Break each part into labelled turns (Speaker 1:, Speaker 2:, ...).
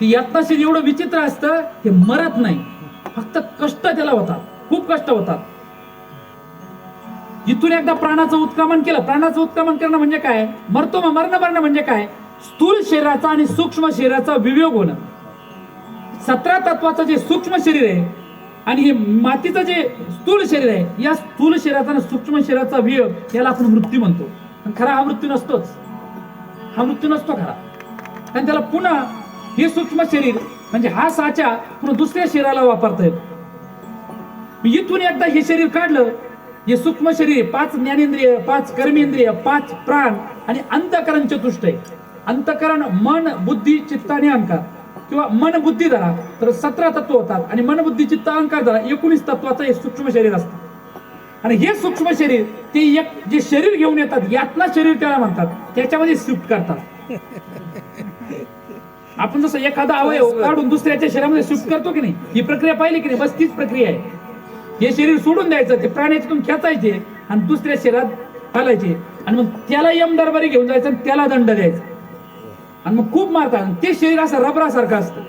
Speaker 1: ते यातना एवढं विचित्र असतं ते मरत नाही. फक्त कष्ट त्याला होतात. खूप कष्ट होतात. इथून एकदा प्राणाचं उत्क्रमण केलं. प्राणाचं उत्क्रमण करणं म्हणजे काय? मरतो मग मरणं मरणं म्हणजे काय? स्थूल शरीराचा आणि सूक्ष्म शरीराचा वियोग होणं. सतरा तत्वाचं जे सूक्ष्म शरीर आहे आणि हे मातीचं जे स्थूल शरीर आहे या स्थूल शरीराचा आणि सूक्ष्म शरीराचा वियोग याला आपण मृत्यू म्हणतो. पण खरा हा मृत्यू नसतोच. हा मृत्यू नसतो खरा. आणि त्याला पुन्हा हे सूक्ष्म शरीर म्हणजे हा साचा पुन्हा दुसऱ्या शरीराला वापरता येतो इथून एकदा हे शरीर काढलं. हे सूक्ष्म शरीर पाच ज्ञानेंद्रिय पाच कर्मेंद्रिय पाच प्राण आणि अंतकरण चतुष्ट आहे. अंतकरण मन बुद्धी चित्त आणि अंकार किंवा मन बुद्धी धरा तर सतरा तत्व होतात. आणि मन बुद्धी चित्त अंकार धरा एकोणीस तत्वाचं हे सूक्ष्म शरीर असतं. आणि हे सूक्ष्म शरीर ते एक जे शरीर घेऊन येतात यातला शरीर त्याला म्हणतात. त्याच्यामध्ये शिफ्ट करतात. आपण जसं एखादा अवयव काढून दुसऱ्याच्या शरीरामध्ये शिफ्ट करतो की नाही? ही प्रक्रिया पाहिली की नाही? बस तीच प्रक्रिया आहे. हे शरीर सोडून द्यायचं ते प्राण्याच्यातून खेचायचे आणि दुसऱ्या शरीरात घालायचे आणि मग त्याला यम दरबारी घेऊन जायचं आणि त्याला दंड द्यायचा. आणि मग खूप मारतात आणि ते शरीर असं रबरासारखं असतं.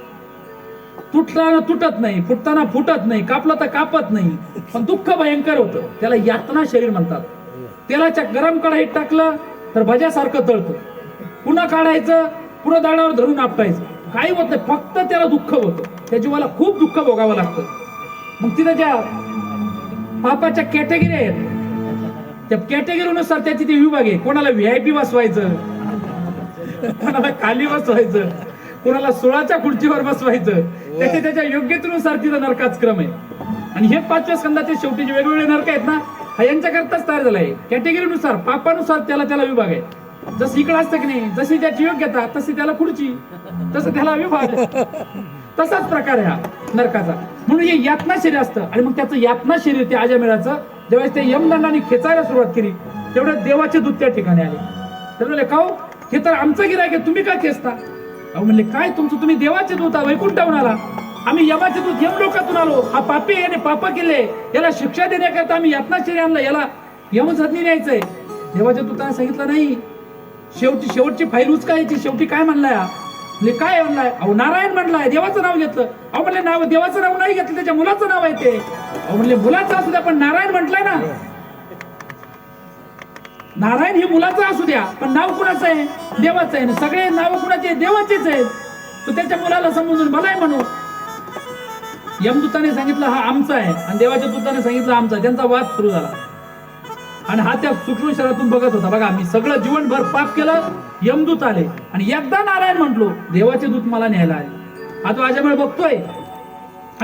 Speaker 1: तुटताना तुटत नाही फुटताना फुटत नाही कापलं तर कापत नाही पण दुःख भयंकर होतं. त्याला यातना शरीर म्हणतात. तेलाच्या गरम कढाईत टाकलं तर भज्यासारखं तळतं. पुन्हा काढायचं पुन्हा धरून आपटायचं काही होत नाही. फक्त त्याला दुःख होतं. त्या जीवाला खूप दुःख भोगावं लागतं. मग तिथं ज्या पापाच्या कॅटेगरी आहेत त्या कॅटेगरीनुसार त्याची ते विभाग आहे. कोणाला व्ही आय पी बसवायचं कोणाला खाली बसवायचं कोणाला सोळाच्या खुर्चीवर बसवायचं. त्याच्या त्याच्या योग्यतेनुसार तिथं नरकाच क्रम आहे. आणि हे पाचव्या स्कंदाचे शेवटी जे वेगवेगळे नरक आहेत ना हा यांच्याकरताच तयार झालाय कॅटेगरीनुसार पापानुसार त्याला त्याला विभाग आहे. जसं इकडं असतं की नाही जशी त्याची योग्यता तशी त्याला खुर्ची. तसं त्याला विभाग तसाच प्रकार आहे हा नरकाचा. म्हणून हे यातना शरीर असतं. आणि मग त्याचं यातना शरीर ते आजामेळाचं ज्यावेळेस ते यमदंडाने खेचायला सुरुवात केली तेवढ्या देवाचे दूत त्या ठिकाणी आले. तर म्हणले का हे तर आमचं गिरायक आहे तुम्ही काय खेचता? अहो म्हणले काय तुमचं? तुम्ही देवाचे दूत आहात, वैकुंठाहून आला. आम्ही यमाचे दूत यम लोकातून आलो. हा पापी याने पाप केले. याला शिक्षा देण्याकरता आम्ही यातना शरीर आणलं. याला यमसदनी न्यायचंय. देवाच्या दूताने सांगितलं नाही शेवटी शेवटची फाईल उचकायची. शेवटी काय म्हणलाय म्हणजे काय म्हणलाय? अहो नारायण म्हणलाय देवाचं नाव घेतलं. अहो म्हणले नाव देवाचं नाव नाही घेतलं त्याच्या मुलाचं नाव आहे ते. अहो म्हणले मुलाचं असू द्या पण नारायण म्हटलंय ना. नारायण हे मुलाचं असू द्या पण नाव कुणाचं आहे? देवाचं आहे. ना सगळे नाव कुणाचे देवाचेच आहेत. तो त्याच्या मुलाला समजून मलाय म्हणू. यमदूताने सांगितलं हा आमचा आहे. आणि देवाच्या दूताने सांगितलं आमचा त्यांचा वाद सुरू झाला. आणि हा त्या सूक्ष्म शरीरातून बघत होता. बघा मी सगळं जीवनभर पाप केलं यमदूत आले. आणि एकदा नारायण म्हटलो देवाचे दूत मला न्यायला आले. आता माझ्यामुळे बघतोय